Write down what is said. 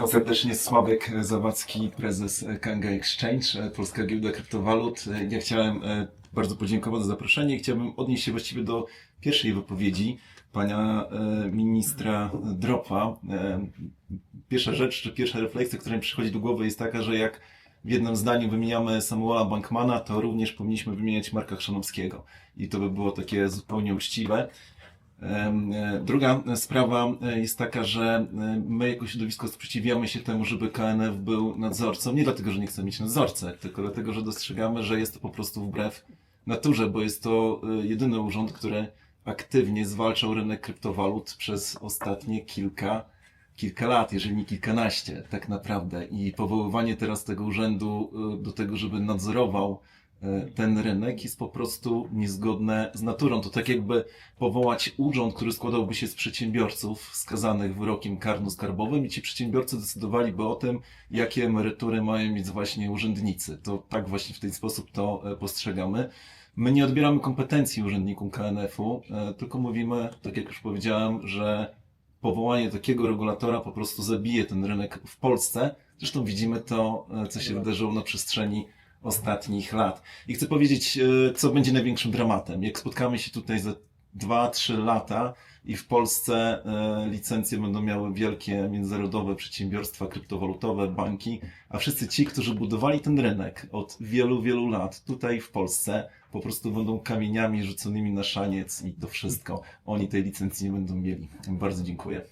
Witam serdecznie, Sławek Zawadzki, prezes KNG Exchange, e, Polska Giełda Kryptowalut. E, Ja chciałem e, bardzo podziękować za zaproszenie. Chciałbym odnieść się właściwie do pierwszej wypowiedzi pana ministra Dropa. Pierwsza rzecz, czy pierwsza refleksja, która mi przychodzi do głowy jest taka, że jak w jednym zdaniu wymieniamy Samuela Bankmana, to również powinniśmy wymieniać Marka Chrzanowskiego. I to by było takie zupełnie uczciwe. E, Druga sprawa e, jest taka, że e, my jako środowisko sprzeciwiamy się temu, żeby KNF był nadzorcą. Nie dlatego, że nie chcemy mieć nadzorcę, tylko dlatego, że dostrzegamy, że jest to po prostu wbrew naturze, bo jest to e, jedyny urząd, który aktywnie zwalczał rynek kryptowalut przez ostatnie kilka, kilka lat, jeżeli nie kilkanaście, tak naprawdę. I powoływanie teraz tego urzędu e, do tego, żeby nadzorował e, ten rynek jest po prostu niezgodne z naturą. To tak jakby powołać urząd, który składałby się z przedsiębiorców skazanych wyrokiem karno-skarbowym i ci przedsiębiorcy decydowaliby o tym, jakie emerytury mają mieć właśnie urzędnicy. To tak właśnie w ten sposób to e, postrzegamy. My nie odbieramy kompetencji urzędnikom KNF-u, e, tylko mówimy, tak jak już powiedziałem, że powołanie takiego regulatora po prostu zabije ten rynek w Polsce. Zresztą widzimy to, e, co się wydarzyło na przestrzeni ostatnich lat. I chcę powiedzieć, e, co będzie największym dramatem. Jak spotkamy się tutaj za 2-3 lata i w Polsce e, licencje będą miały wielkie międzynarodowe przedsiębiorstwa kryptowalutowe, banki, a wszyscy ci, którzy budowali ten rynek od wielu, wielu lat tutaj w Polsce, po prostu będą kamieniami rzuconymi na szaniec i to wszystko. Oni tej licencji nie będą mieli. Bardzo dziękuję.